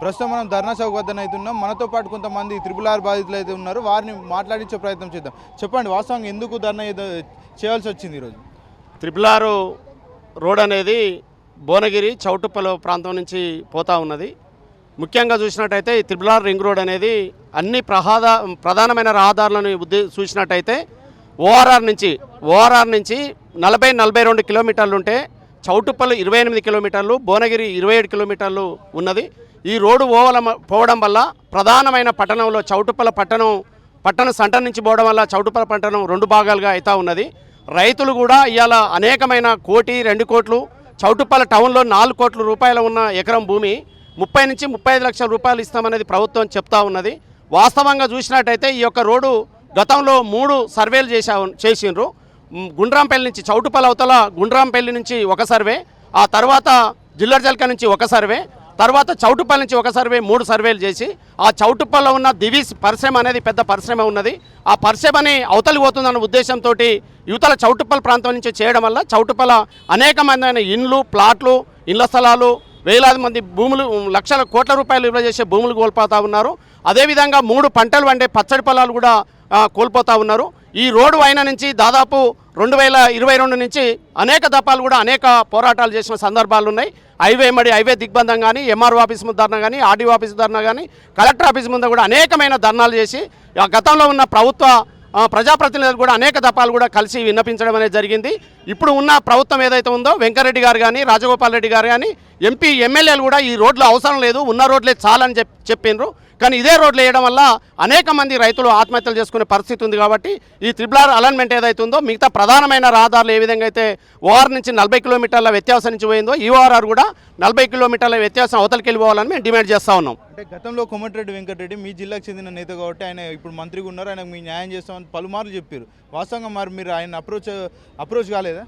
ప్రస్తుతం మనం ధర్నా చౌక్ వద్దన ఉన్నాం. మనతో పాటు కొంతమంది త్రిపుల్ ఆర్ బాధితులు అయితే ఉన్నారు. వారిని మాట్లాడించే ప్రయత్నం చేద్దాం. చెప్పండి వాస్తవంగా ఎందుకు ధర్నా చేయాల్సి వచ్చింది ఈరోజు? త్రిపుల్ ఆర్ రోడ్ అనేది భువనగిరి చౌటుప్పల ప్రాంతం నుంచి పోతా ఉన్నది. ముఖ్యంగా చూసినట్టయితే ఈ త్రిపుల్ ఆర్ రింగ్ రోడ్ అనేది అన్ని ప్రహాద ప్రధానమైన రహదారులను ఉద్దే చూసినట్టయితే ఓఆర్ఆర్ నుంచి ఓఆర్ఆర్ నుంచి నలభై నలభై రెండు కిలోమీటర్లు ఉంటే చౌటుప్పలు ఇరవై ఎనిమిది కిలోమీటర్లు భువనగిరి ఇరవై ఏడు కిలోమీటర్లు ఉన్నది. ఈ రోడ్డు పోవల పోవడం వల్ల ప్రధానమైన పట్టణంలో చౌటుపల్ల పట్టణం పట్టణ సంట నుంచి పోవడం వల్ల చౌటుపల్ల పట్టణం రెండు భాగాలుగా అవుతా ఉన్నది. రైతులు కూడా ఇవాళ అనేకమైన కోటి రెండు కోట్లు చౌటుపల్ల టౌన్లో నాలుగు కోట్ల రూపాయలు ఉన్న ఎకరం భూమి ముప్పై నుంచి ముప్పై ఐదు లక్షల రూపాయలు ఇస్తామనేది ప్రభుత్వం చెప్తా ఉన్నది. వాస్తవంగా చూసినట్టయితే ఈ యొక్క రోడ్డు గతంలో మూడు సర్వేలు చేసా చేసిండ్రు. గుండ్రాంపల్లి నుంచి చౌటుపల్ల అవతల గుండ్రాంపల్లి నుంచి ఒక సర్వే ఆ తర్వాత జిల్లర్జల్క నుంచి ఒక సర్వే తర్వాత చౌటుపల్లి నుంచి ఒక సర్వే మూడు సర్వేలు చేసి ఆ చౌటుప్పల్లో ఉన్న దివీస్ పరిశ్రమ అనేది పెద్ద పరిశ్రమ ఉన్నది. ఆ పరిశ్రమని అవతలి పోతుందన్న ఉద్దేశంతో యువతల చౌటుప్పల్ ప్రాంతం నుంచి చేయడం వల్ల చౌటుపల్ల అనేకమైన ఇండ్లు ప్లాట్లు ఇళ్ళ స్థలాలు వేలాది మంది భూములు లక్షల కోట్ల రూపాయలు విలువ చేసే భూములు కోల్పోతూ ఉన్నారు. అదేవిధంగా మూడు పంటలు వండే పచ్చడి పొలాలు కూడా కోల్పోతూ కోల్పోతా ఉన్నారు. ఈ రోడ్డు అయిన నుంచి దాదాపు రెండు వేల ఇరవై రెండు నుంచి అనేక దఫాలు కూడా అనేక పోరాటాలు చేసిన సందర్భాలు ఉన్నాయి. హైవే మడి హైవే దిగ్బంధం కానీ ఎంఆర్ఓ ఆఫీస్ ముందు ధర్నా కానీ ఆర్డీఓ ఆఫీస్ ధర్నా కానీ కలెక్టర్ ఆఫీస్ ముందు కూడా అనేకమైన ధర్నాలు చేసి ఆ గతంలో ఉన్న ప్రభుత్వ ప్రజాప్రతినిధులు కూడా అనేక దఫాలు కూడా కలిసి విన్నపించడం అనేది జరిగింది. ఇప్పుడు ఉన్న ప్రభుత్వం ఏదైతే ఉందో వెంకరెడ్డి గారు కానీ రాజగోపాల్ రెడ్డి గారు కానీ ఎంపీ ఎమ్మెల్యేలు కూడా ఈ రోడ్లు అవసరం లేదు ఉన్న రోడ్లే చాలని చెప్ చెప్పిండ్రు కానీ ఇదే రోడ్లు వేయడం వల్ల అనేక మంది రైతులు ఆత్మహత్యలు చేసుకునే పరిస్థితి ఉంది కాబట్టి ఈ త్రిబులార్ అలైన్మెంట్ ఏదైతే ఉందో మిగతా ప్రధానమైన రహదారులు ఏ విధంగా అయితే ఓఆర్ నుంచి నలభై కిలోమీటర్ల వ్యత్యాసం నుంచి పోయిందో ఈ ఓఆర్ఆర్ కూడా నలభై కిలోమీటర్ల వ్యత్యాసం అవతలికి వెళ్ళిపోవాలని మేము డిమాండ్ చేస్తూ ఉన్నాం. అంటే గతంలో కోమటిరెడ్డి వెంకటరెడ్డి మీ జిల్లాకు చెందిన నేత కాబట్టి ఆయన ఇప్పుడు మంత్రిగా ఉన్నారు ఆయనకు మీ న్యాయం చేస్తామని పలుమార్లు చెప్పారు. వాస్తవంగా మరి మీరు ఆయన అప్రోచ్ అప్రోచ్ కాలేదా?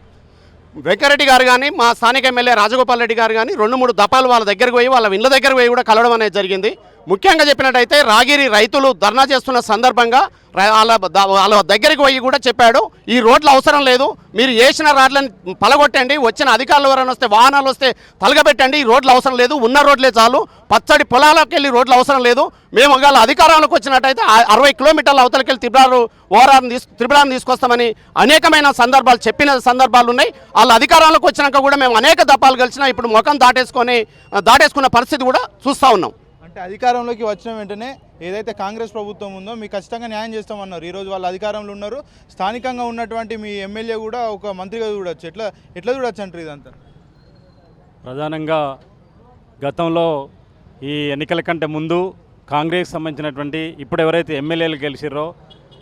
వెంకరెడ్డి గారు కానీ మా స్థానిక ఎమ్మెల్యే రాజగోపాల్ రెడ్డి గారు కానీ రెండు మూడు దఫాలు వాళ్ళ దగ్గరకు పోయి వాళ్ళ ఇళ్ళ దగ్గరకు పోయి కూడా కలవడం అనేది జరిగింది. ముఖ్యంగా చెప్పినట్టయితే రాగిరి రైతులు ధర్నా చేస్తున్న సందర్భంగా వాళ్ళ వాళ్ళ దగ్గరికి పోయి కూడా చెప్పాడు. ఈ రోడ్లు అవసరం లేదు. మీరు వేసిన రాడ్లను పలగొట్టండి. వచ్చిన అధికారులు ఎవరైనా వస్తే వాహనాలు వస్తే తలగబెట్టండి. ఈ రోడ్లు అవసరం లేదు. ఉన్న రోడ్లే చాలు. పచ్చడి పొలాలకు వెళ్ళి రోడ్లు అవసరం లేదు. మేము ఒకవేళ అధికారంలోకి వచ్చినట్టయితే అరవై కిలోమీటర్ల అవతలకి వెళ్ళి త్రిపురారు ఓరాన్ని తీసు త్రిపురాన్ని తీసుకొస్తామని అనేకమైన సందర్భాలు చెప్పిన సందర్భాలు ఉన్నాయి. వాళ్ళ అధికారంలోకి వచ్చినాక కూడా మేము అనేక దప్పాలు కలిసినా ఇప్పుడు ముఖం దాటేసుకొని దాటేసుకున్న పరిస్థితి కూడా చూస్తూ ఉన్నాం. అంటే అధికారంలోకి వచ్చిన వెంటనే ఏదైతే కాంగ్రెస్ ప్రభుత్వం ఉందో మీకు ఖచ్చితంగా న్యాయం చేస్తామన్నారు. ఈరోజు వాళ్ళు అధికారంలో ఉన్నారు. స్థానికంగా ఉన్నటువంటి మీ ఎమ్మెల్యే కూడా ఒక మంత్రిగా చూడొచ్చు. ఎట్లా ఎట్లా చూడొచ్చు అంటారు ఇదంతా? ప్రధానంగా గతంలో ఈ ఎన్నికల కంటే ముందు కాంగ్రెస్ సంబంధించినటువంటి ఇప్పుడు ఎవరైతే ఎమ్మెల్యేలు గెలిచిర్రో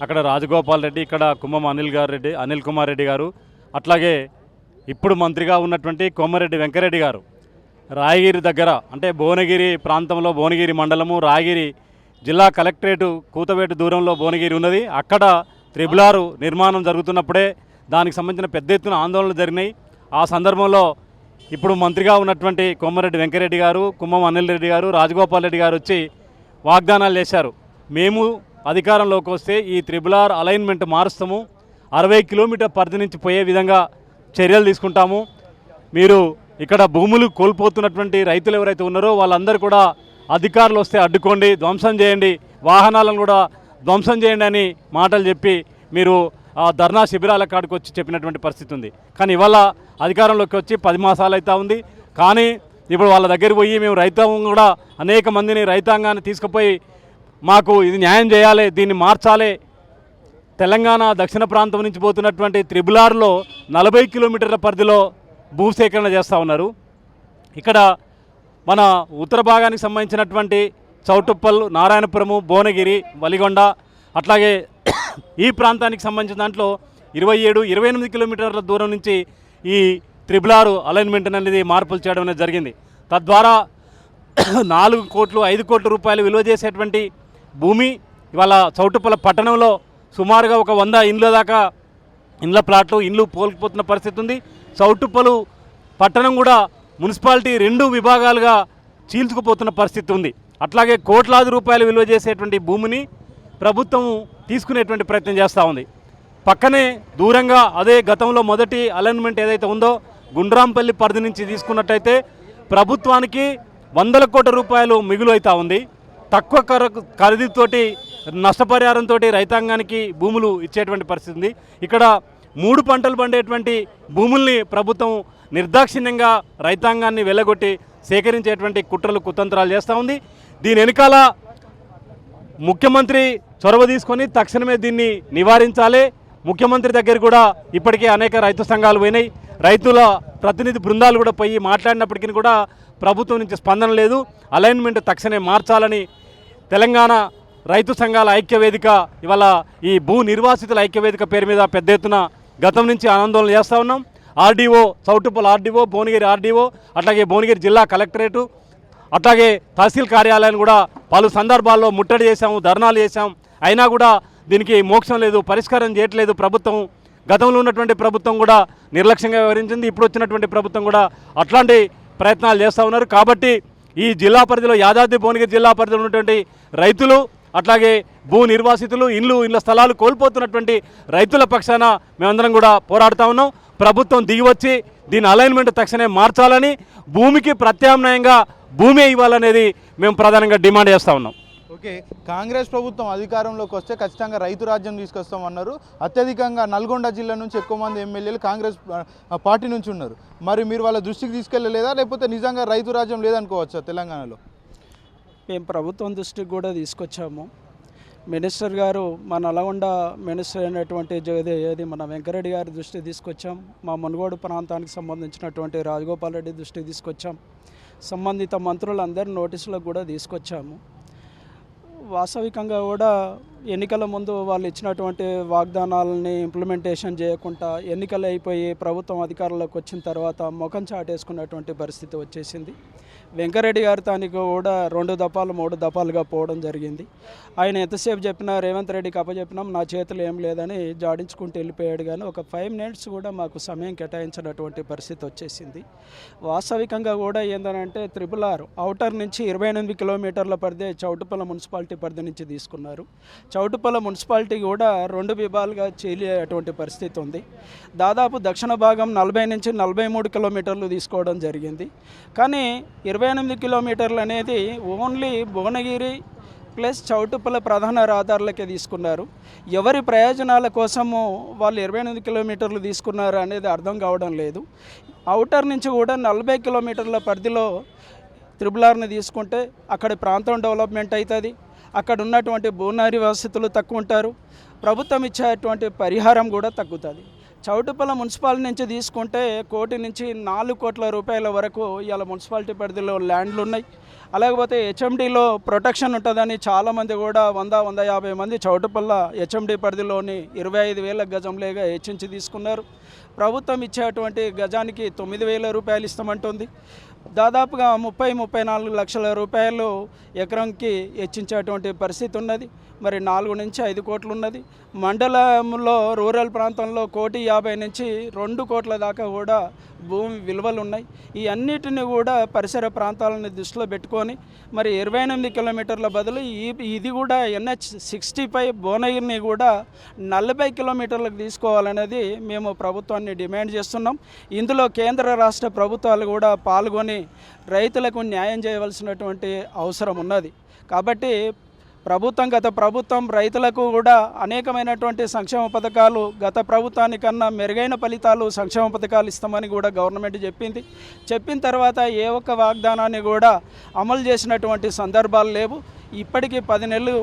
అక్కడ రాజగోపాల్ రెడ్డి ఇక్కడ కుమ్మం అనిల్ గారు రెడ్డి అనిల్ కుమార్ రెడ్డి గారు అట్లాగే ఇప్పుడు మంత్రిగా ఉన్నటువంటి కోమరెడ్డి వెంకరెడ్డి గారు రాయగిరి దగ్గర అంటే భువనగిరి ప్రాంతంలో భువనగిరి మండలము రాయగిరి జిల్లా కలెక్టరేటు కూతవేటు దూరంలో భువనగిరి ఉన్నది. అక్కడ త్రిబులారు నిర్మాణం జరుగుతున్నప్పుడే దానికి సంబంధించిన పెద్ద ఎత్తున ఆందోళనలు జరిగినాయి. ఆ సందర్భంలో ఇప్పుడు మంత్రిగా ఉన్నటువంటి కొమ్మరెడ్డి వెంకరెడ్డి గారు కుమ్మం అనిల్ రెడ్డి గారు రాజగోపాల్ రెడ్డి గారు వచ్చి వాగ్దానాలు చేశారు. మేము అధికారంలోకి వస్తే ఈ త్రిబులార్ అలైన్మెంట్ మారుస్తాము. అరవై కిలోమీటర్ పరిధి నుంచి పోయే విధంగా చర్యలు తీసుకుంటాము. మీరు ఇక్కడ భూములు కోల్పోతున్నటువంటి రైతులు ఎవరైతే ఉన్నారో వాళ్ళందరూ కూడా అధికారులు వస్తే అడ్డుకోండి ధ్వంసం చేయండి వాహనాలను కూడా ధ్వంసం చేయండి అని మాటలు చెప్పి మీరు ఆ ధర్నా శిబిరాల కాడికి వచ్చి చెప్పినటువంటి పరిస్థితి ఉంది. కానీ ఇవాళ అధికారంలోకి వచ్చి పది మాసాలు అవుతా ఉంది. కానీ ఇప్పుడు వాళ్ళ దగ్గరికి పోయి మేము రైతాంగం కూడా అనేక మందిని రైతాంగాన్ని తీసుకుపోయి మాకు ఇది న్యాయం చేయాలి దీన్ని మార్చాలి. తెలంగాణ దక్షిణ ప్రాంతం నుంచి పోతున్నటువంటి త్రిబులార్లో నలభై కిలోమీటర్ల పరిధిలో భూసేకరణ చేస్తూ ఉన్నారు. ఇక్కడ మన ఉత్తర భాగానికి సంబంధించినటువంటి చౌటుప్పల్ నారాయణపురము భువనగిరి వలిగొండ అట్లాగే ఈ ప్రాంతానికి సంబంధించిన దాంట్లో ఇరవై ఏడు ఇరవై ఎనిమిది కిలోమీటర్ల దూరం నుంచి ఈ త్రిబులారు అలైన్మెంట్ అనేది మార్పులు చేయడం అనేది జరిగింది. తద్వారా నాలుగు కోట్లు ఐదు కోట్ల రూపాయలు విలువ చేసేటువంటి భూమి ఇవాళ చౌటుప్పల పట్టణంలో సుమారుగా ఒక వంద ఇండ్ల దాకా ఇండ్ల ప్లాట్లు ఇండ్లు పోల్పోతున్న పరిస్థితి ఉంది. చౌటుప్పలు పట్టణం కూడా మున్సిపాలిటీ రెండు విభాగాలుగా చీల్చుకుపోతున్న పరిస్థితి ఉంది. అట్లాగే కోట్లాది రూపాయలు విలువ చేసేటువంటి భూమిని ప్రభుత్వం తీసుకునేటువంటి ప్రయత్నం చేస్తూ ఉంది. పక్కనే దూరంగా అదే గతంలో మొదటి అలైన్మెంట్ ఏదైతే ఉందో గుండ్రాంపల్లి పరిధి నుంచి తీసుకున్నట్టయితే ప్రభుత్వానికి వందల కోట్ల రూపాయలు మిగులు అవుతూ ఉంది. తక్కువ కర ఖరీదుతోటి నష్టపరిహారంతో రైతాంగానికి భూములు ఇచ్చేటువంటి పరిస్థితి ఉంది. ఇక్కడ మూడు పంటలు పండేటువంటి భూముల్ని ప్రభుత్వం నిర్దాక్షిణ్యంగా రైతాంగాన్ని వెళ్ళగొట్టి సేకరించేటువంటి కుట్రలు కుతంత్రాలు చేస్తూ ఉంది. దీని వెనకాల ముఖ్యమంత్రి చొరవ తీసుకొని తక్షణమే దీన్ని నివారించాలి. ముఖ్యమంత్రి దగ్గర కూడా ఇప్పటికే అనేక రైతు సంఘాలు పోయినాయి. రైతుల ప్రతినిధి బృందాలు కూడా పోయి మాట్లాడినప్పటికీ కూడా ప్రభుత్వం నుంచి స్పందన లేదు. అలైన్మెంట్ తక్షణమే మార్చాలని తెలంగాణ రైతు సంఘాల ఐక్యవేదిక ఇవాళ ఈ భూ నిర్వాసితుల ఐక్యవేదిక పేరు మీద పెద్ద ఎత్తున గతం నుంచి ఆందోళన చేస్తూ ఉన్నాం. RDO Choutuppal RDO Bhuvanagiri RDO అట్లాగే భువనగిరి జిల్లా కలెక్టరేటు అట్లాగే తహసీల్ కార్యాలయాన్ని కూడా పలు సందర్భాల్లో ముట్టడి చేశాము ధర్నాలు చేశాం. అయినా కూడా దీనికి మోక్షం లేదు పరిష్కారం చేయట్లేదు ప్రభుత్వం. గతంలో ఉన్నటువంటి ప్రభుత్వం కూడా నిర్లక్ష్యంగా వ్యవహరించింది ఇప్పుడు వచ్చినటువంటి ప్రభుత్వం కూడా అట్లాంటి ప్రయత్నాలు చేస్తూ ఉన్నారు. కాబట్టి ఈ జిల్లా పరిధిలో యాదాద్రి భువనగిరి జిల్లా పరిధిలో ఉన్నటువంటి రైతులు అట్లాగే భూ నిర్వాసితులు ఇండ్లు ఇళ్ళ స్థలాలు కోల్పోతున్నటువంటి రైతుల పక్షాన మేమందరం కూడా పోరాడుతా ఉన్నాం. ప్రభుత్వం దిగివచ్చి దీని అలైన్మెంట్ తక్షణమే మార్చాలని భూమికి ప్రత్యామ్నాయంగా భూమి ఇవ్వాలనేది మేము ప్రధానంగా డిమాండ్ చేస్తూ ఉన్నాం. ఓకే కాంగ్రెస్ ప్రభుత్వం అధికారంలోకి వస్తే ఖచ్చితంగా రైతు రాజ్యం తీసుకొస్తామన్నారు అత్యధికంగా నల్గొండ జిల్లా నుంచి ఎక్కువ మంది ఎమ్మెల్యేలు కాంగ్రెస్ పార్టీ నుంచి ఉన్నారు. మరి మీరు వాళ్ళ దృష్టికి తీసుకెళ్ళలేదా లేకపోతే నిజంగా రైతు రాజ్యం లేదనుకోవచ్చా తెలంగాణలో? మేము ప్రభుత్వం దృష్టికి కూడా తీసుకొచ్చాము. మినిస్టర్ గారు మా నల్గొండ మినిస్టర్ అయినటువంటి జగదే ఏది? మన వెంకరెడ్డి గారి దృష్టి తీసుకొచ్చాం. మా మునుగోడు ప్రాంతానికి సంబంధించినటువంటి రాజగోపాల్ రెడ్డి దృష్టి తీసుకొచ్చాం. సంబంధిత మంత్రులందరి నోటీసులకు కూడా తీసుకొచ్చాము. వాస్తవికంగా కూడా ఎన్నికల ముందు వాళ్ళు ఇచ్చినటువంటి వాగ్దానాలని ఇంప్లిమెంటేషన్ చేయకుండా ఎన్నికలు అయిపోయి ప్రభుత్వం అధికారంలోకి వచ్చిన తర్వాత ముఖం చాటేసుకున్నటువంటి పరిస్థితి వచ్చేసింది. వెంకరెడ్డి గారి తానికి కూడా రెండు దఫాలు మూడు దఫాలుగా పోవడం జరిగింది. ఆయన ఎంతసేపు చెప్పినా రేవంత్ రెడ్డికి అప్పచెప్పినాం నా చేతులు ఏం లేదని జాడించుకుంటూ వెళ్ళిపోయాడు కానీ ఒక ఫైవ్ మినిట్స్ కూడా మాకు సమయం కేటాయించినటువంటి పరిస్థితి వచ్చేసింది. వాస్తవికంగా కూడా ఏంటంటే త్రిపుల్ ఆర్ అవుటర్ నుంచి ఇరవై ఎనిమిది కిలోమీటర్ల పరిధి చౌటుపల్ల మున్సిపాలిటీ పరిధి నుంచి తీసుకున్నారు. చౌటుపల్ల మున్సిపాలిటీ కూడా రెండు విభాగాలుగా చేయలేటువంటి పరిస్థితి ఉంది. దాదాపు దక్షిణ భాగం నలభై నుంచి నలభై మూడు కిలోమీటర్లు తీసుకోవడం జరిగింది. కానీ ఇరవై ఎనిమిది కిలోమీటర్లు అనేది ఓన్లీ భువనగిరి ప్లస్ చౌటుపల్ల ప్రధాన రహదారులకే తీసుకున్నారు. ఎవరి ప్రయోజనాల కోసము వాళ్ళు ఇరవై ఎనిమిది కిలోమీటర్లు తీసుకున్నారు అనేది అర్థం కావడం లేదు. అవుటర్ నుంచి కూడా నలభై కిలోమీటర్ల పరిధిలో త్రిబులార్ని తీసుకుంటే అక్కడ ప్రాంతం డెవలప్మెంట్ అవుతుంది. అక్కడ ఉన్నటువంటి భూనారి వసతులు తక్కువ ఉంటారు ప్రభుత్వం ఇచ్చేటువంటి పరిహారం కూడా తగ్గుతుంది. చౌటుపల్ల మున్సిపాలిటీ నుంచి తీసుకుంటే కోటి నుంచి నాలుగు కోట్ల రూపాయల వరకు ఇవాళ మున్సిపాలిటీ పరిధిలో ల్యాండ్లు ఉన్నాయి అలాగపోతే హెచ్ఎండిలో ప్రొటెక్షన్ ఉంటుందని చాలామంది కూడా వంద వంద యాభై మంది చౌటుపల్ల హెచ్ఎండి పరిధిలోని ఇరవై ఐదు వేల గజంలేగా హెచ్చించి తీసుకున్నారు. ప్రభుత్వం ఇచ్చేటువంటి గజానికి తొమ్మిది వేల రూపాయలు ఇస్తామంటుంది. దాదాపుగా ముప్పై ముప్పై నాలుగు లక్షల రూపాయలు ఎకరంకి హెచ్చించేటువంటి పరిస్థితి ఉన్నది. మరి నాలుగు నుంచి ఐదు కోట్లు ఉన్నది. మండలంలో రూరల్ ప్రాంతంలో కోటి యాభై నుంచి రెండు కోట్ల దాకా కూడా భూమి విలువలు ఉన్నాయి. ఈ అన్నిటిని కూడా పరిసర ప్రాంతాలను దృష్టిలో పెట్టుకొని మరి ఇరవై ఎనిమిది కిలోమీటర్ల బదులు ఈ ఇది కూడా ఎన్హెచ్ సిక్స్టీ ఫైవ్ భువనగిరిని కూడా నలభై కిలోమీటర్లకు తీసుకోవాలనేది మేము ప్రభుత్వాన్ని డిమాండ్ చేస్తున్నాం. ఇందులో కేంద్ర రాష్ట్ర ప్రభుత్వాలు కూడా పాల్గొని రైతులకు న్యాయం చేయవలసినటువంటి అవసరం ఉన్నది. కాబట్టి ప్రభుత్వం గత ప్రభుత్వం రైతులకు కూడా అనేకమైనటువంటి సంక్షేమ పథకాలు గత ప్రభుత్వానికన్నా మెరుగైన ఫలితాలు సంక్షేమ పథకాలు ఇస్తామని కూడా గవర్నమెంట్ చెప్పింది. చెప్పిన తర్వాత ఏ ఒక్క వాగ్దానాన్ని కూడా అమలు చేసినటువంటి సందర్భాలు లేవు. ఇప్పటికీ పది నెలలు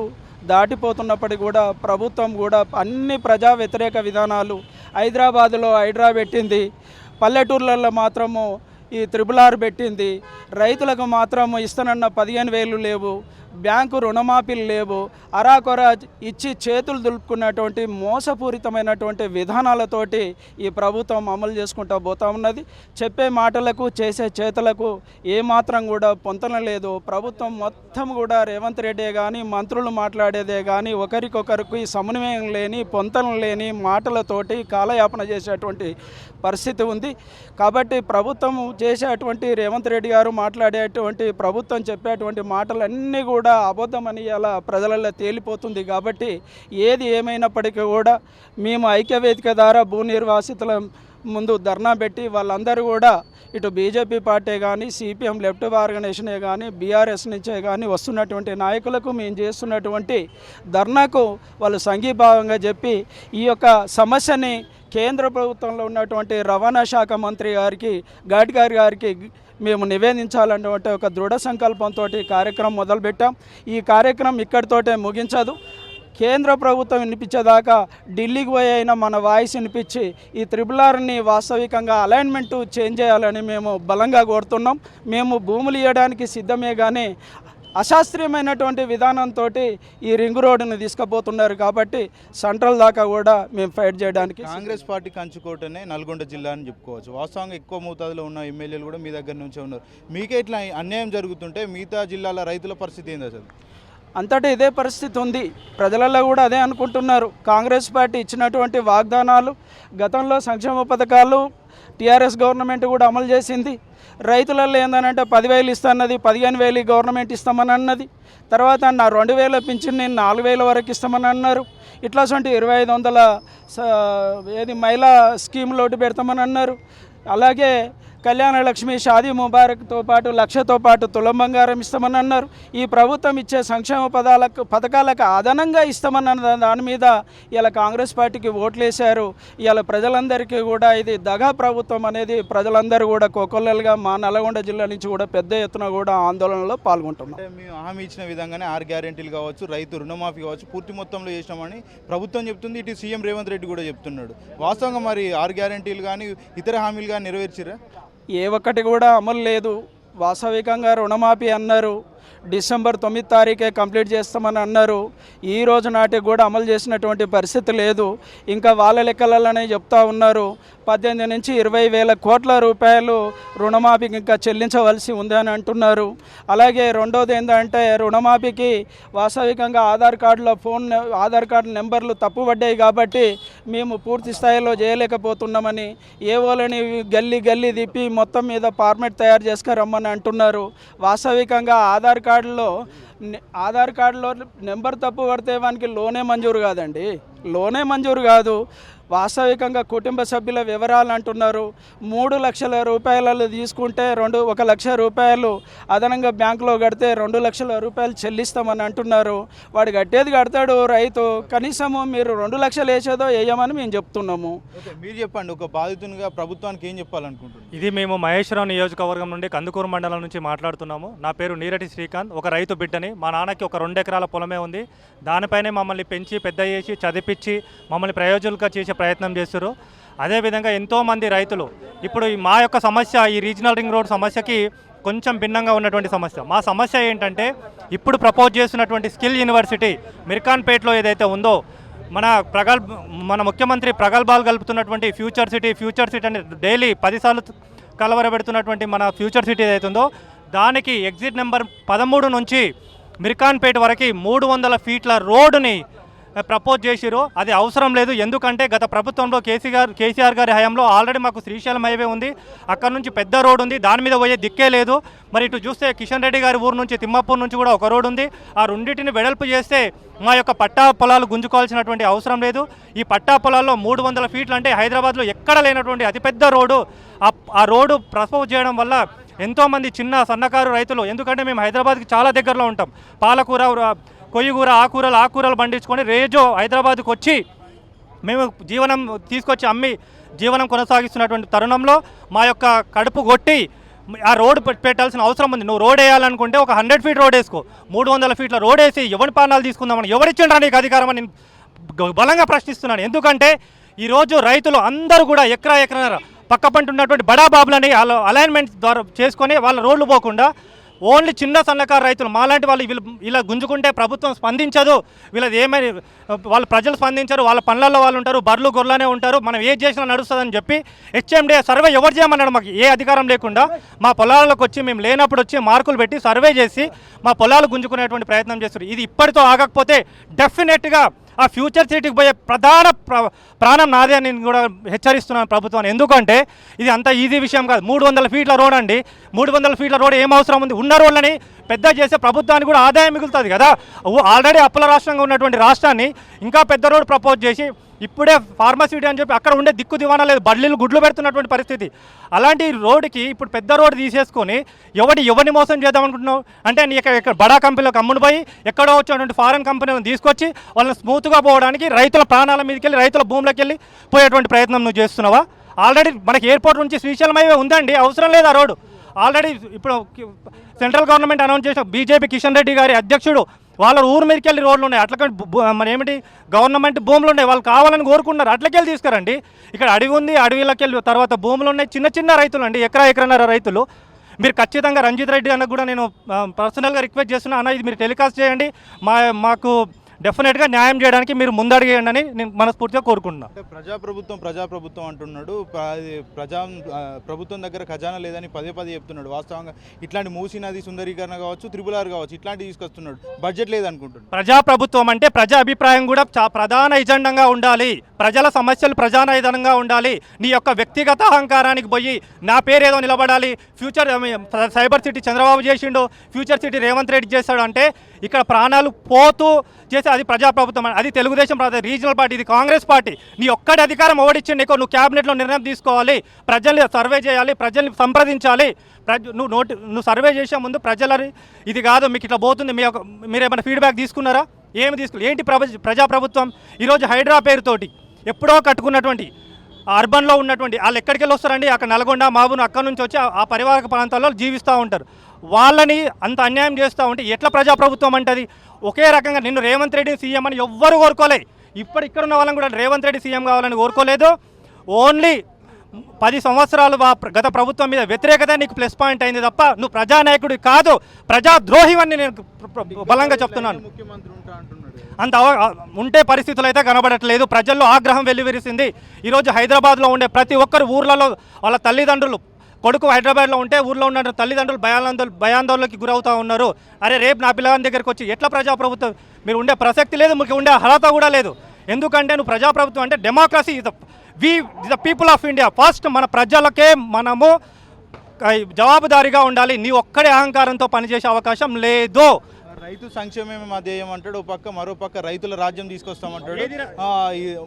దాటిపోతున్నప్పటికీ కూడా ప్రభుత్వం కూడా అన్ని ప్రజా వ్యతిరేక విధానాలు హైదరాబాదులో హైడ్రా పెట్టింది. పల్లెటూర్లలో మాత్రము ఈ త్రిబుల్ ఆర్ పెట్టింది. రైతులకు మాత్రం ఇస్తానన్న పదిహేను వేలు లేవు. బ్యాంకు రుణమాఫీలు లేవు. అరాకొర ఇచ్చి చేతులు దులుపుకున్నటువంటి మోసపూరితమైనటువంటి విధానాలతోటి ఈ ప్రభుత్వం అమలు చేసుకుంటూ పోతా ఉన్నది. చెప్పే మాటలకు చేసే చేతలకు ఏమాత్రం కూడా పొంతన లేదు. ప్రభుత్వం మొత్తం కూడా రేవంత్ రెడ్డే కానీ మంత్రులు మాట్లాడేదే కానీ ఒకరికొకరికి సమన్వయం లేని పొంతన లేని మాటలతోటి కాలయాపన చేసేటువంటి పరిస్థితి ఉంది. కాబట్టి ప్రభుత్వం చేసేటువంటి రేవంత్ రెడ్డి గారు మాట్లాడేటువంటి ప్రభుత్వం చెప్పేటువంటి మాటలన్నీ కూడా కూడా అబద్ధమని అలా ప్రజలలో తేలిపోతుంది కాబట్టి ఏది ఏమైనప్పటికీ కూడా మేము ఐక్యవేదిక ద్వారా భూ నిర్వాసితుల ముందు ధర్నా పెట్టి వాళ్ళందరూ కూడా ఇటు బీజేపీ పార్టీ కానీ సిపిఎం లెఫ్ట్ ఆర్గనైజేషనే కానీ బీఆర్ఎస్ నుంచే కానీ వస్తున్నటువంటి నాయకులకు మేము చేస్తున్నటువంటి ధర్నాకు వాళ్ళు సంఘీభావంగా చెప్పి ఈ యొక్క సమస్యని కేంద్ర ప్రభుత్వంలో ఉన్నటువంటి రవాణా శాఖ మంత్రి గారికి గాడ్కర్ గారికి మేము నివేదించాలనేటువంటి ఒక దృఢ సంకల్పంతో కార్యక్రమం మొదలుపెట్టాం. ఈ కార్యక్రమం ఇక్కడితోటే ముగించదు. కేంద్ర ప్రభుత్వం వినిపించేదాకా ఢిల్లీకి పోయి అయినా మన వాయిస్ వినిపించి ఈ త్రిబుల్ ఆర్ని వాస్తవికంగా అలైన్మెంట్ చేంజ్ చేయాలని మేము బలంగా కోరుతున్నాం. మేము భూములు ఇవ్వడానికి సిద్ధమే కానీ అశాస్త్రీయమైనటువంటి విధానంతో ఈ రింగ్ రోడ్డుని తీసుకుపోతున్నారు కాబట్టి సెంట్రల్ దాకా కూడా మేము ఫైట్ చేయడానికి కాంగ్రెస్ పార్టీ కంచుకోటనే నల్గొండ జిల్లా అని చెప్పుకోవచ్చు. వాస్తవంగా ఎక్కువ మోతాదులో ఉన్న ఎమ్మెల్యేలు కూడా మీ దగ్గర నుంచే ఉన్నారు. మీకే ఇట్లా అన్యాయం జరుగుతుంటే మిగతా జిల్లాల రైతుల పరిస్థితి ఏంది అసలు అంతటా ఇదే పరిస్థితి ఉంది. ప్రజలలో కూడా అదే అనుకుంటున్నారు. కాంగ్రెస్ పార్టీ ఇచ్చినటువంటి వాగ్దానాలు గతంలో సంక్షేమ పథకాలు టీఆర్ఎస్ గవర్నమెంట్ కూడా అమలు చేసింది. రైతులలో ఏందనంటే పదివేలు ఇస్తానన్నది పదిహేను వేలు గవర్నమెంట్ ఇస్తామని అన్నది. తర్వాత నా రెండు వేల పింఛన్ నేను నాలుగు వేల వరకు ఇస్తామని అన్నారు. ఇట్లా సొంటి ఇరవై ఐదు వందల స- ఏది మహిళా స్కీమ్ లోటు పెడతామని అన్నారు. అలాగే కళ్యాణ లక్ష్మి షాదీ ముబారక్తో పాటు లక్షతో పాటు తులం బంగారం ఇస్తామని అన్నారు. ఈ ప్రభుత్వం ఇచ్చే సంక్షేమ పదాలకు పథకాలకు అదనంగా ఇస్తామన్న దాని మీద ఇలా కాంగ్రెస్ పార్టీకి ఓట్లేశారు ఇలా ప్రజలందరికీ కూడా ఇది దగా ప్రభుత్వం అనేది ప్రజలందరూ కూడా కోకొల్లలుగా మా నల్గొండ జిల్లా నుంచి కూడా పెద్ద ఎత్తున కూడా ఆందోళనలో పాల్గొంటున్నాం. అంటే మేము హామీ ఇచ్చిన విధంగానే ఆరు గ్యారెంటీలు కావచ్చు రైతు రుణమాఫీ కావచ్చు పూర్తి మొత్తంలో చేసినామని ప్రభుత్వం చెప్తుంది. ఇటు సీఎం రేవంత్ రెడ్డి కూడా చెప్తున్నాడు. వాస్తవంగా మరి ఆరు గ్యారెంటీలు కానీ ఇతర హామీలు కానీ నెరవేర్చిరా ఏ ఒక్కటి కూడా అమలు లేదు. వాస్తవికంగా రుణమాఫీ అన్నారు. డిసెంబర్ తొమ్మిది తారీఖే కంప్లీట్ చేస్తామని అన్నారు. ఈ రోజు నాటికి కూడా అమలు చేసినటువంటి పరిస్థితి లేదు. ఇంకా వాళ్ళ లెక్కలనే చెప్తా ఉన్నారు. పద్దెనిమిది నుంచి ఇరవై వేల కోట్ల రూపాయలు రుణమాఫీకి ఇంకా చెల్లించవలసి ఉంది అని అంటున్నారు. అలాగే రెండోది ఏంటంటే రుణమాఫీకి వాస్తవికంగా ఆధార్ కార్డులో ఫోన్ ఆధార్ కార్డు నెంబర్లు తప్పుపడ్డాయి కాబట్టి మేము పూర్తి స్థాయిలో చేయలేకపోతున్నామని ఏవోలని గల్లీ గల్లీ తిప్పి మొత్తం మీద ఫార్మెట్ తయారు చేసుకురమ్మని అంటున్నారు. వాస్తవికంగా ఆధార్ కార్డులో ఆధార్ కార్డులో నెంబర్ తప్పు పడితే వానికి లోనే మంజూరు కాదండి. లోనే మంజూరు కాదు. వాస్తవికంగా కుటుంబ సభ్యుల వివరాలు అంటున్నారు. మూడు లక్షల రూపాయలు తీసుకుంటే రెండు ఒక లక్ష రూపాయలు అదనంగా బ్యాంకులో కడితే రెండు లక్షల రూపాయలు చెల్లిస్తామని అంటున్నారు. వాడు కట్టేది కడతాడు రైతు. కనీసము మీరు రెండు లక్షలు వేసేదో వేయమని మేము చెప్తున్నాము. ఓకే మీరు చెప్పండి. ఒక బాధితునిగా ప్రభుత్వానికి ఏం చెప్పాలనుకుంటున్నారు? ఇది మేము మహేశ్వరం నియోజకవర్గం నుండి కందుకూరు మండలం నుంచి మాట్లాడుతున్నాము. నా పేరు నీరటి శ్రీకాంత్. ఒక రైతు బిడ్డని మా నాన్నకి ఒక రెండు ఎకరాల పొలమే ఉంది. దానిపైనే మమ్మల్ని పెంచి పెద్ద చేసి చదివించి మమ్మల్ని ప్రయోజకులుగా చేసే ప్రయత్నం చేస్తారు అదేవిధంగా ఎంతోమంది రైతులు ఇప్పుడు మా యొక్క సమస్య ఈ రీజనల్ రింగ్ రోడ్ సమస్యకి కొంచెం భిన్నంగా ఉన్నటువంటి సమస్య. మా సమస్య ఏంటంటే ఇప్పుడు ప్రపోజ్ చేస్తున్నటువంటి స్కిల్ యూనివర్సిటీ మిర్ఖాన్పేటలో ఏదైతే ఉందో మన ప్రగల్ మన ముఖ్యమంత్రి ప్రగల్భాలు కలుపుతున్నటువంటి ఫ్యూచర్ సిటీ ఫ్యూచర్ సిటీ అని డైలీ పదిసార్లు కలవరబెడుతున్నటువంటి మన ఫ్యూచర్ సిటీ ఏదైతుందో దానికి ఎగ్జిట్ నెంబర్ పదమూడు నుంచి మిర్ఖాన్పేట వరకు మూడు వందల ఫీట్ల రోడ్డుని ప్రపోజ్ చేసిరు అది అవసరం లేదు. ఎందుకంటే గత ప్రభుత్వంలో కేసీఆర్ కేసీఆర్ గారి హయాంలో ఆల్రెడీ మాకు శ్రీశైలం హైవే ఉంది. అక్కడ నుంచి పెద్ద రోడ్ ఉంది. దాని మీద పోయే దిక్కే లేదు. మరి ఇటు చూస్తే కిషన్ రెడ్డి గారి ఊరు నుంచి తిమ్మాపూర్ నుంచి కూడా ఒక రోడ్ ఉంది. ఆ రెండింటిని వెడల్పు చేస్తే మా యొక్క పట్టా పొలాలు గుంజుకోవాల్సినటువంటి అవసరం లేదు. ఈ పట్టా పొలాల్లో మూడు వందల ఫీట్లు అంటే హైదరాబాద్లో ఎక్కడ లేనటువంటి అతిపెద్ద రోడ్డు. ఆ- ఆ రోడ్డు ప్రపోజ్ చేయడం వల్ల ఎంతోమంది చిన్న సన్నకారు రైతులు ఎందుకంటే మేము హైదరాబాద్కి చాలా దగ్గరలో ఉంటాం. పాలకూర కొయ్యకూర ఆకూరలు ఆకూరలు పండించుకొని రేజో హైదరాబాద్కు వచ్చి మేము జీవనం తీసుకొచ్చి అమ్మి జీవనం కొనసాగిస్తున్నటువంటి తరుణంలో మా యొక్క కడుపు కొట్టి ఆ రోడ్ పెట్టాల్సిన అవసరం ఉంది. నువ్వు రోడ్ వేయాలనుకుంటే ఒక హండ్రెడ్ ఫీట్ రోడ్ వేసుకో. మూడు వందల ఫీట్ల రోడ్ వేసి ఎవరి ప్రాణాలు తీసుకుందామని ఎవరిచ్చిండ్రా నీకు అధికారం అని బలంగా ప్రశ్నిస్తున్నాను. ఎందుకంటే ఈరోజు రైతులు అందరూ కూడా ఎకరా ఎకరా పక్క పంట ఉన్నటువంటి బడా బాబులని అలైన్మెంట్ ద్వారా చేసుకొని వాళ్ళ రోడ్లు పోకుండా ఓన్లీ చిన్న సన్నకారు రైతులు మాలాంటి వాళ్ళు వీళ్ళు ఇలా గుంజుకుంటే ప్రభుత్వం స్పందించదు. వీళ్ళది ఏమని వాళ్ళు ప్రజలు స్పందించరు వాళ్ళ పనులలో వాళ్ళు ఉంటారు బర్లు గొర్రెలనే ఉంటారు మనం ఏది చేసినా నడుస్తుందని చెప్పి హెచ్ఎండే సర్వే ఎవరు చేయమన్నాడు మాకు? ఏ అధికారం లేకుండా మా పొలాలకు వచ్చి మేము లేనప్పుడు వచ్చి మార్కులు పెట్టి సర్వే చేసి మా పొలాలు గుంజుకునేటువంటి ప్రయత్నం చేస్తారు ఇది ఇప్పటితో ఆగకపోతే డెఫినెట్గా ఆ ఫ్యూచర్ సిటీకి పోయే ప్రధాన ప్రాణం నాదే అని నేను కూడా హెచ్చరిస్తున్నాను ప్రభుత్వాన్ని ఎందుకంటే ఇది అంత ఈజీ విషయం కాదు. మూడు వందల ఫీట్ల రోడ్ అండి. మూడు వందల ఫీట్ల రోడ్ ఏం అవసరం ఉంది? ఉన్న రోడ్లని పెద్ద చేసే ప్రభుత్వానికి కూడా ఆదాయం మిగులుతుంది కదా. ఆల్రెడీ అప్పుల రాష్ట్రంగా ఉన్నటువంటి రాష్ట్రాన్ని ఇంకా పెద్ద రోడ్ ప్రపోజ్ చేసి ఇప్పుడే ఫార్మసిటీ అని చెప్పి అక్కడ ఉండే దిక్కు దివానా లేదు. బడ్లీలు గుడ్లు పెడుతున్నటువంటి పరిస్థితి. అలాంటి రోడ్డుకి ఇప్పుడు పెద్ద రోడ్డు తీసేసుకొని ఎవడి ఎవరిని మోసం చేద్దాం అనుకుంటున్నావు? అంటే నీ ఇక్కడ బడా కంపెనీలకు అమ్ముడు పోయి ఎక్కడో వచ్చినటువంటి ఫారెన్ కంపెనీలను తీసుకొచ్చి వాళ్ళని స్మూత్గా పోవడానికి రైతుల ప్రాణాల మీదకి వెళ్ళి రైతుల భూములకు వెళ్ళి పోయేటువంటి ప్రయత్నం నువ్వు చేస్తున్నావా? ఆల్రెడీ మనకి ఎయిర్పోర్ట్ నుంచి శ్రీశైలం హైవే ఉందండి. అవసరం లేదు ఆ రోడ్డు. ఆల్రెడీ ఇప్పుడు సెంట్రల్ గవర్నమెంట్ అనౌన్స్ చేసిన బీజేపీ కిషన్ రెడ్డి గారి అధ్యక్షుడు వాళ్ళ ఊరు మీదకి వెళ్ళి రోడ్లు ఉన్నాయి. అట్లకంటే మరి మన ఏమిటి? గవర్నమెంట్ భూములు ఉన్నాయి. వాళ్ళు కావాలని కోరుకుంటున్నారు అట్లకెళ్ళి తీసుకురండి. ఇక్కడ అడవి ఉంది అడవిలోకి వెళ్ళి తర్వాత భూములు ఉన్నాయి. చిన్న చిన్న రైతులు అండి ఎకరా ఎకరన్నర రైతులు. మీరు ఖచ్చితంగా రంజిత్ రెడ్డి అన్న కూడా నేను పర్సనల్గా రిక్వెస్ట్ చేస్తున్నా. అన్న ఇది మీరు టెలికాస్ట్ చేయండి. మా మాకు డెఫినెట్గా న్యాయం చేయడానికి మీరు ముందడిగేయండి అని నేను మనస్ఫూర్తిగా కోరుకుంటున్నాను అంటే ప్రజాప్రభుత్వం ప్రజాప్రభుత్వం అంటున్నాడు. ప్రజా ప్రభుత్వం దగ్గర ఖజానా లేదని పదే పదే చెప్తున్నాడు. వాస్తవంగా ఇట్లాంటి మూసీ నది సుందరీకరణ కావచ్చు త్రిపులార్ కావచ్చు ఇట్లాంటివి తీసుకొస్తున్నాడు. బడ్జెట్ లేదనుకుంటున్నాడు. ప్రజాప్రభుత్వం అంటే ప్రజా అభిప్రాయం కూడా ప్రధాన ఎజెండంగా ఉండాలి. ప్రజల సమస్యలు ప్రధాన ఎజెండంగా ఉండాలి. నీ యొక్క వ్యక్తిగత అహంకారానికి పోయి నా పేరు ఏదో నిలబడాలి. ఫ్యూచర్ సైబర్ సిటీ చంద్రబాబు చేసిండు. ఫ్యూచర్ సిటీ రేవంత్ రెడ్డి చేశాడు అంటే ఇక్కడ ప్రాణాలు పోతూ చేసి అది ప్రజాప్రభుత్వం అని. అది తెలుగుదేశం ప్రాంత రీజనల్ పార్టీ ఇది కాంగ్రెస్ పార్టీ. నీ ఒక్కటి అధికారం ఓడిచ్చింది నీకు? నువ్వు క్యాబినెట్లో నిర్ణయం తీసుకోవాలి. ప్రజల్ని సర్వే చేయాలి ప్రజల్ని సంప్రదించాలి. ప్రజ నువ్వు నోటి నువ్వు సర్వే చేసే ముందు ప్రజలని ఇది కాదు మీకు ఇట్లా పోతుంది మీ యొక్క మీరు ఏమైనా ఫీడ్బ్యాక్ తీసుకున్నారా? ఏమి తీసుకు ఏంటి ప్రజా ప్రజాప్రభుత్వం? ఈరోజు హైడ్రా పేరుతోటి ఎప్పుడో కట్టుకున్నటువంటి అర్బన్లో ఉన్నటువంటి వాళ్ళు ఎక్కడికి వెళ్ళి వస్తారండి? అక్కడ నల్గొండ మాబును అక్కడ నుంచి వచ్చి ఆ- ఆ పరివారక ప్రాంతాల్లో జీవిస్తూ ఉంటారు. వాళ్ళని అంత అన్యాయం చేస్తూ ఉంటే ఎట్లా ప్రజాప్రభుత్వం అంటది? ఒకే రకంగా నిన్ను రేవంత్ రెడ్డి సీఎం అని ఎవ్వరు కోరుకోలే. ఇప్పుడు ఇక్కడ ఉన్న వాళ్ళని కూడా రేవంత్ రెడ్డి సీఎం కావాలని కోరుకోలేదు. ఓన్లీ పది సంవత్సరాలు గత ప్రభుత్వం మీద వ్యతిరేకత నీకు ప్లస్ పాయింట్ అయింది తప్ప నువ్వు ప్రజానాయకుడి కాదు ప్రజాద్రోహివని నేను ప్ర- ప్ర- బలంగా చెప్తున్నాను. అంత ఉంటే పరిస్థితులు అయితే కనబడట్లేదు. ప్రజల్లో ఆగ్రహం వెల్లివిరిసింది. ఈరోజు హైదరాబాద్లో ఉండే ప్రతి ఒక్కరు ఊర్లలో వాళ్ళ తల్లిదండ్రులు కొడుకు హైదరాబాద్లో ఉంటే ఊర్లో ఉన్న తల్లిదండ్రులు భయాందోళన భయాందోళనకి గురవుతూ ఉన్నారు. అరే రేపు నా పిల్లగాని దగ్గరికి వచ్చి ఎట్లా ప్రజాప్రభుత్వం? మీరు ఉండే ప్రసక్తి లేదు మీకు ఉండే అర్హత కూడా లేదు. ఎందుకంటే నువ్వు ప్రజాప్రభుత్వం అంటే democracy is we the people of India first మన ప్రజలకే మనము జవాబుదారీగా ఉండాలి. నీ ఒక్కడే అహంకారంతో పనిచేసే అవకాశం లేదు. రైతు సంక్షేమమే మా ధ్యేయం అంటాడు ఓ పక్క మరో పక్క రైతుల రాజ్యం తీసుకొస్తామంటాడు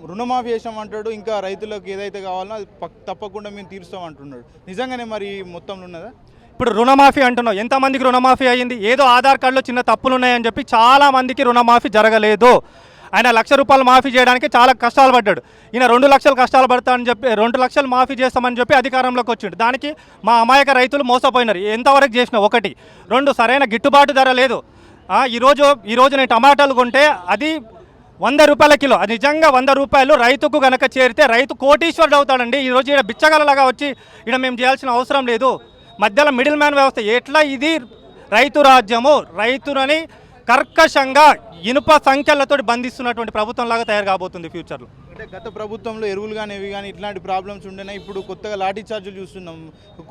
రుణమాఫీ చేసామంటాడు ఇంకా రైతులకు ఏదైతే కావాలో అది పక్- తప్పకుండా మేము తీరుస్తాం అంటున్నాడు. నిజంగానే మరి మొత్తంలో ఉన్నదా? ఇప్పుడు రుణమాఫీ అంటున్నావు ఎంతమందికి రుణమాఫీ అయ్యింది? ఏదో ఆధార్ కార్డులో చిన్న తప్పులు ఉన్నాయని చెప్పి చాలా మందికి రుణమాఫీ జరగలేదు. ఆయన లక్ష రూపాయలు మాఫీ చేయడానికి చాలా కష్టాలు పడ్డాడు. ఈయన రెండు లక్షలు కష్టాలు పడతానని చెప్పి రెండు లక్షలు మాఫీ చేస్తామని చెప్పి అధికారంలోకి వచ్చిండు. దానికి మా అమాయక రైతులు మోసపోయినారు. ఎంతవరకు చేసిన ఒకటి. రెండు సరైన గిట్టుబాటు ధర లేదు. ఈరోజు ఈరోజు నేను టమాటాలు కొంటే అది వంద రూపాయల కిలో. అది నిజంగా వంద రూపాయలు రైతుకు గనక చేరితే రైతు కోటీశ్వరుడు అవుతాడండి. ఈరోజు ఇక్కడ బిచ్చగలలాగా వచ్చి ఇక్కడ మేము చేయాల్సిన అవసరం లేదు. మధ్యలో మిడిల్ మ్యాన్ వ్యవస్థ ఎట్లా ఇది రైతు రాజ్యము? రైతులని కర్కశంగా ఇనుప సంఖ్యలతో బంధిస్తున్నటువంటి ప్రభుత్వం లాగా తయారు కాబోతుంది ఫ్యూచర్లో. అంటే గత ప్రభుత్వంలో ఎరువులు కానీ ఇవి కానీ ఇట్లాంటి ప్రాబ్లమ్స్ ఉండేనా? ఇప్పుడు కొత్తగా లాఠీ ఛార్జీలు చూస్తున్నాం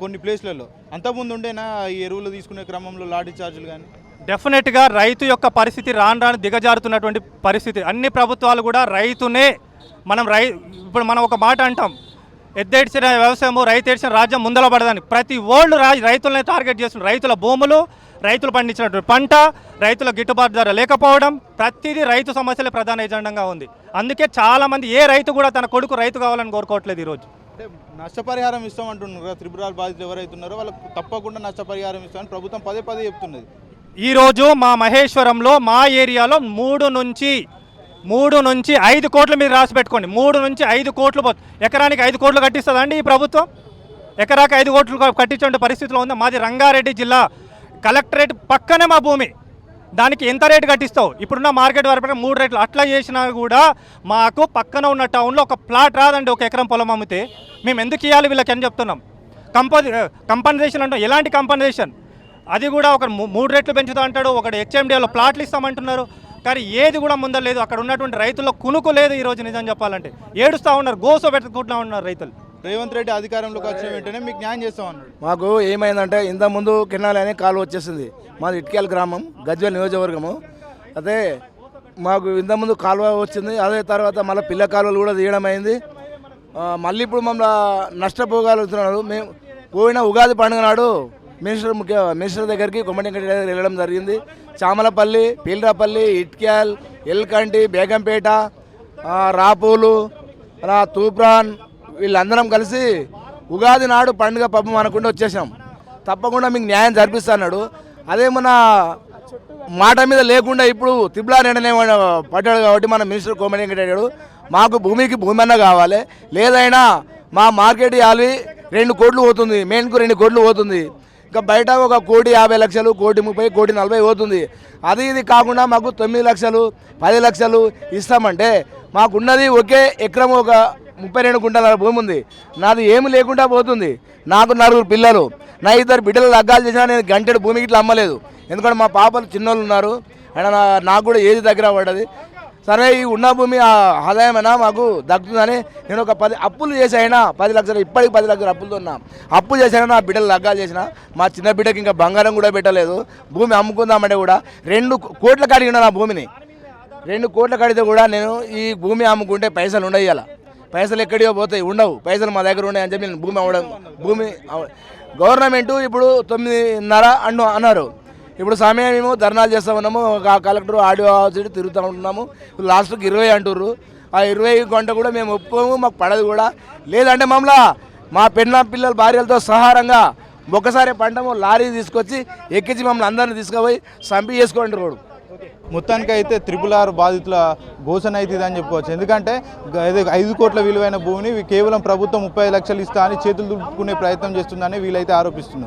కొన్ని ప్లేస్లలో. అంతకుముందు ఉండేనా ఈ ఎరువులు తీసుకునే క్రమంలో లాఠీ ఛార్జీలు కానీ డెఫినెట్గా రైతు యొక్క పరిస్థితి రాను రాను దిగజారుతున్నటువంటి పరిస్థితి. అన్ని ప్రభుత్వాలు కూడా రైతునే మనం రై ఇప్పుడు మనం ఒక మాట అంటాం. ఎద్దేడ్చిన వ్యవసాయము రైతు ఏడ్చిన రాజ్యం ముందల పడదని. ప్రతి ఓల్డ్ రా రైతులనే టార్గెట్ చేస్తున్నారు రైతుల భూములు రైతులు పండించినటువంటి పంట రైతుల గిట్టుబాటు ధర లేకపోవడం ప్రతిదీ రైతు సమస్యలే ప్రధాన ఎజెండంగా ఉంది. అందుకే చాలామంది ఏ రైతు కూడా తన కొడుకు రైతు కావాలని కోరుకోవట్లేదు ఈరోజు. అంటే నష్టపరిహారం ఇస్తామంటున్నారు కదా త్రిపురాల బాధితులు ఎవరైతే ఉన్నారో వాళ్ళకు తప్పకుండా నష్టపరిహారం ఇస్తామని ప్రభుత్వం పదే పదే చెప్తున్నది. ఈరోజు మా మహేశ్వరంలో మా ఏరియాలో మూడు నుంచి మూడు నుంచి ఐదు కోట్లు మీరు రాసి పెట్టుకోండి. మూడు నుంచి ఐదు కోట్లు ఎకరానికి ఐదు కోట్లు కట్టిస్తుందండి ఈ ప్రభుత్వం? ఎకరాకి ఐదు కోట్లు కట్టించే పరిస్థితిలో ఉంది? మాది రంగారెడ్డి జిల్లా. కలెక్టరేట్ పక్కనే మా భూమి. దానికి ఎంత రేటు కట్టిస్తావు? ఇప్పుడున్న మార్కెట్ వరకు మూడు రేట్లు. అట్లా చేసినా కూడా మాకు పక్కన ఉన్న టౌన్లో ఒక ప్లాట్ రాదండి ఒక ఎకరం పొలం అమ్మితే. మేము ఎందుకు ఇవ్వాలి వీళ్ళకి అని చెప్తున్నాం. కంపో కంపన్సేషన్ అంటాం. ఎలాంటి కంపన్సేషన్? అది కూడా ఒక మూడు రెట్లు పెంచుతా అంటాడు ఒకటి హెచ్ఎండిఏలో ప్లాట్లు ఇస్తామంటున్నారు కానీ ఏది కూడా ముందలేదు అక్కడ ఉన్నటువంటి రైతుల్లో కునుకు లేదు ఈరోజు నిజం చెప్పాలంటే. ఏడుస్తూ ఉన్నారు గోసో పెట్టుకుంటూ ఉన్నారు రైతులు. రేవంత్ రెడ్డి అధికారంలోకి వచ్చిన వెంటనే మీకు న్యాయం చేస్తామన్నాడు మాకు ఏమైందంటే ఇంత ముందు కెనాల్ అనే కాలు వచ్చేసింది. మాది ఇటుకేల గ్రామం గజ్వెల్ నియోజకవర్గము. అదే మాకు ఇంతకుముందు కాలువ వచ్చింది. అదే తర్వాత మళ్ళీ పిల్ల కాలువలు కూడా తీయడం అయింది. మళ్ళీ ఇప్పుడు మమ్మల్ని నష్టపోగలుగుతున్నారు. మేము పోయిన ఉగాది పండుగ నాడు మినిస్టర్ ముఖ్య మినిస్టర్ దగ్గరికి కొమ్మటి దగ్గర వెళ్ళడం జరిగింది. చామలపల్లి పీలరాపల్లి ఇట్క్యాల్ ఎల్కంటి బేగంపేట రాపూలు తూప్రాన్ వీళ్ళందరం కలిసి ఉగాది నాడు పండుగ పబ్బం అనకుండా వచ్చేసాం. తప్పకుండా మీకు న్యాయం జరిపిస్తాడు అదే మన మాట మీద లేకుండా ఇప్పుడు తిబ్లా నిర్ణయం పడ్డాడు కాబట్టి మన మినిస్టర్ కోమటి వెంకటరెడ్డి మాకు భూమికి భూమి అన్న కావాలి. లేదైనా మా మార్కెట్ యాలి రెండు కోట్లు పోతుంది మెయిన్కు రెండు కోట్లు పోతుంది. ఇంకా బయట ఒక కోటి యాభై లక్షలు కోటి ముప్పై కోటి నలభై పోతుంది. అది ఇది కాకుండా మాకు తొమ్మిది లక్షలు పది లక్షలు ఇస్తామంటే మాకున్నది ఒకే ఎకరం ఒక ముప్పై రెండు గుంటల భూమి ఉంది. నాది ఏమి లేకుండా పోతుంది. నాకు నలుగురు పిల్లలు నా ఇద్దరు బిడ్డలు లగ్గాలు చేసినా నేను గంటెడు భూమికి ఇట్లా అమ్మలేదు. ఎందుకంటే మా పాపలు చిన్నోళ్ళు ఉన్నారు. అండ్ నాకు కూడా ఏది దగ్గర పడ్డది. సరే ఈ ఉన్న భూమి ఆ ఆదాయమైనా మాకు దక్కుతుందని నేను ఒక పది అప్పులు చేసి పది లక్షలు ఇప్పటికి పది లక్షలు అప్పులతో ఉన్నా అప్పు చేసైనా నా బిడ్డలు లగ్గాలు చేసిన మా చిన్న బిడ్డకి ఇంకా బంగారం కూడా పెట్టలేదు. భూమి అమ్ముకుందామంటే కూడా రెండు కోట్ల కాడికి నా భూమిని. రెండు కోట్ల కడితే కూడా నేను ఈ భూమి అమ్ముకుంటే పైసలు ఉండవు పైసలు ఎక్కడియో పోతాయి ఉండవు. పైసలు మా దగ్గర ఉన్నాయని చెప్పి నేను భూమి అమ్మడం భూమి గవర్నమెంటు ఇప్పుడు తొమ్మిదిన్నర అన్ను అన్నారు. ఇప్పుడు సమయం మేము ధర్నాలు చేస్తా ఉన్నాము. ఒక కలెక్టర్ ఆడియో ఆఫీస్ తిరుగుతూ ఉంటున్నాము లాస్ట్కి ఇరవై అంటుర్రు. ఆ ఇరవై గంట కూడా మేము ఒప్పుకోము మాకు పడదు కూడా. లేదంటే మమ్మల్ని మా పెన్న పిల్లల భార్యలతో సహారంగా ఒకసారి పంటము లారీ తీసుకొచ్చి ఎక్కించి మమ్మల్ని అందరిని తీసుకుపోయి సంపి చేసుకోండి రోడ్డు. మొత్తానికి అయితే త్రిపుల్ ఆర్ బాధితుల ఘోషణ అవుతుంది అని చెప్పుకోవచ్చు. ఎందుకంటే ఐదు కోట్ల విలువైన భూమిని కేవలం ప్రభుత్వం ముప్పై లక్షలు ఇస్తా అని చేతులు దుడుపుకునే ప్రయత్నం చేస్తుందని వీళ్ళైతే ఆరోపిస్తున్నారు.